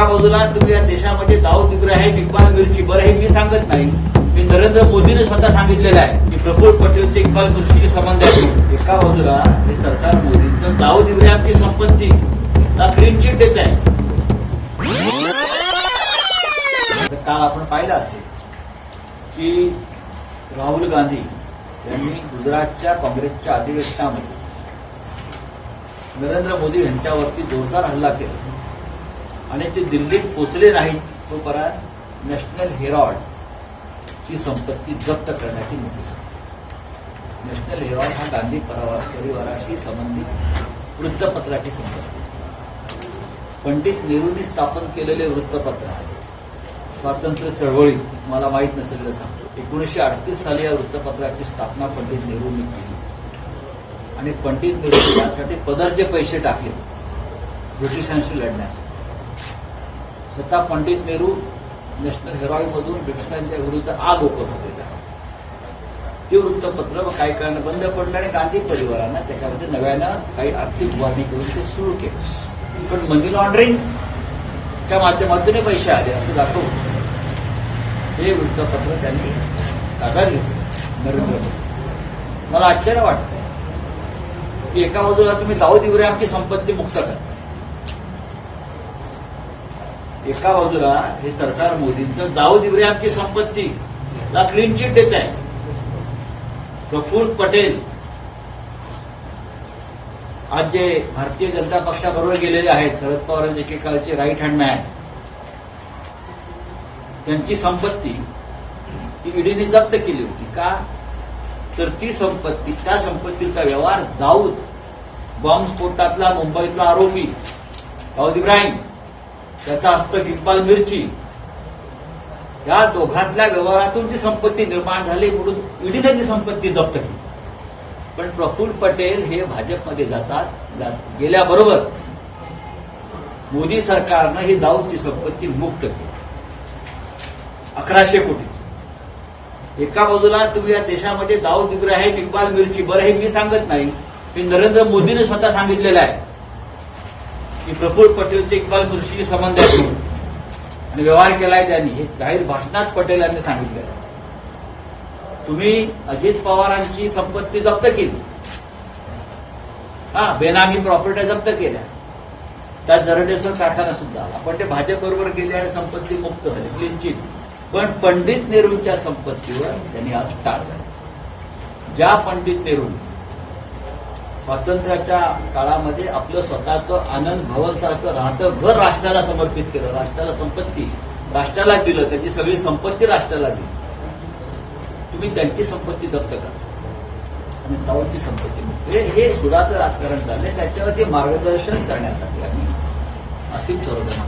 एका बाजूला तुम्ही या देशामध्ये दाऊद आहे इक्बाल मिरची. बरं हे मी सांगत नाही. मी नरेंद्र मोदीने स्वतः सांगितलेलं आहे की प्रफुल्ल पटेलचे इक्बाल मिरची संबंध आहे एका बाजूला हे सरकार मोदींचं दाऊद इब्राहिमची संपत्ती. क्लीन चिट देत आहे. काल आपण पाहिलं असेल की राहुल गांधी यांनी गुजरातच्या काँग्रेसच्या अधिवेशनामध्ये नरेंद्र मोदी यांच्यावरती जोरदार हल्ला केला. आणि ते दिल्लीत पोचले नाहीत तोपर्यंत नॅशनल हेरॉल्ड ची संपत्ती जप्त करण्याची नोटीस नॅशनल हेरॉल्ड हा गांधी परिवाराशी संबंधित वृत्तपत्राची संपत्ती पंडित नेहरूंनी स्थापन केलेले वृत्तपत्र आहे. स्वातंत्र्य चळवळीत मला माहीत नसलेलं सांगतो. एकोणीसशे अडतीस साली या वृत्तपत्राची स्थापना पंडित नेहरूंनी केली. आणि पंडित नेहरू यासाठी पदरचे पैसे टाकले ब्रिटिशांशी लढण्यासाठी. स्वतः पंडित नेहरू नॅशनल हेरॉईडमधून ब्रिटिशांच्या विरुद्ध आग ओकत होते. ते वृत्तपत्र काही काळानं बंद पडलं आणि गांधी परिवारानं त्याच्यामध्ये नव्यानं काही आर्थिक उभारणी करून ते सुरू केलं. पण मनी लॉन्ड्रिंगच्या माध्यमातून पैसे आले असं दाखवून हे वृत्तपत्र त्यांनी ताब्यात घेतलं. नरेंद्र मोदी. मला आश्चर्य वाटतं की एका बाजूला तुम्ही दाऊद आमची संपत्ती मुक्त करा एका बाजूला हे सरकार मोदींचं दाऊद इब्राहिमची संपत्ती. ला क्लीन चिट देत आहे. प्रफुल्ल पटेल. आज जे भारतीय जनता पक्षाबरोबर गेलेले आहेत शरद पवार एकेकाळचे राईट हँड मॅन त्यांची संपत्ती ती ईडीने जप्त केली होती का? तर ती संपत्ती त्या संपत्तीचा व्यवहार दाऊद बॉम्बस्फोटातला मुंबईतला आरोपी. दाऊद इब्राहिम. त्याचा असतं इक्बाल मिरची. या दोघातल्या व्यवहारातून जी संपत्ती निर्माण झाली म्हणून ईडीने ती संपत्ती जप्त केली. पण प्रफुल्ल पटेल हे भाजपमध्ये जातात जात- गेल्याबरोबर मोदी सरकारनं ही दाऊदची संपत्ती मुक्त केली. अकराशे कोटी एका बाजूला तुम्ही या देशामध्ये दाऊद इब्राहिम इक्बाल मिरची बरं हे मी सांगत नाही. मी नरेंद्र मोदीने स्वतः सांगितलेलं आहे. की प्रफुल्ल पटेलचे इक्बाल मिरची संबंध आहे. आणि व्यवहार केलाय त्यांनी. हे जाहीर भाषणात पटेल यांनी सांगितलं तुम्ही अजित पवारांची संपत्ती जप्त केली. हा बेनामी प्रॉपर्टी जप्त केल्या. त्यात जरडेश्वर कारखाना सुद्धा. आला पण ते भाजप बरोबर गेले आणि संपत्ती मुक्त झाली क्लीन चिट पण पंडित नेहरूंच्या संपत्तीवर त्यांनी आज टाळ झाली. ज्या पंडित नेहरू स्वातंत्र्याच्या काळामध्ये आपलं स्वतःचं आनंद भवन सारखं राहतं घर राष्ट्राला समर्पित केलं राष्ट्राला संपत्ती राष्ट्राला दिलं त्यांची सगळी संपत्ती राष्ट्राला दिली. तुम्ही त्यांची संपत्ती जप्त करा. आणि दाऊदची संपत्ती म्हणजे हे सुडाचं राजकारण चाललंय त्याच्यावरती मार्गदर्शन करण्यासाठी आम्ही असीम सर्वजण